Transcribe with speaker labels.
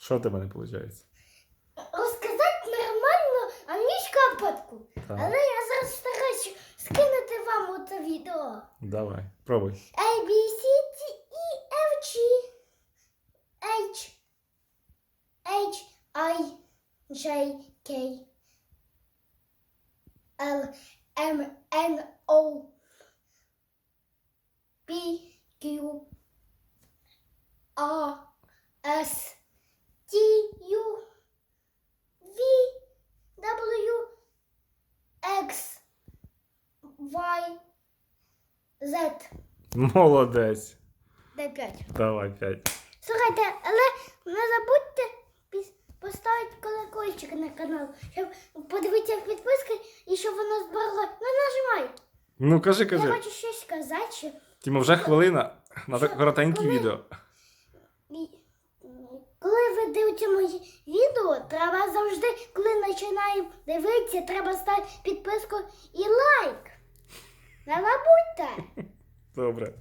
Speaker 1: Що в тебе не виходить?
Speaker 2: Розказати нормально англійську абетку.
Speaker 1: Так.
Speaker 2: Але я зараз стараюся скинути вам оце відео.
Speaker 1: Давай, пробуй.
Speaker 2: A, B, C, D, E, F, G, H, H, I, J, K, L, M, N, O, P, Q, R, S, Y, Z.
Speaker 1: Молодець.
Speaker 2: Дай 5.
Speaker 1: Давай п'ять.
Speaker 2: Слухайте, але не забудьте поставити колокольчик на канал, щоб подивитися підписки і щоб воно збирало. Ну нажимай.
Speaker 1: Ну кажи, кажи.
Speaker 2: Я хочу щось сказати. Що...
Speaker 1: Тімо, вже хвилина на коротеньке
Speaker 2: Коли-
Speaker 1: відео.
Speaker 2: Коли ви дивитеся мої відео, треба завжди, коли починаємо дивитися, треба ставити підписку і лайк. Не забудьте.
Speaker 1: Добре.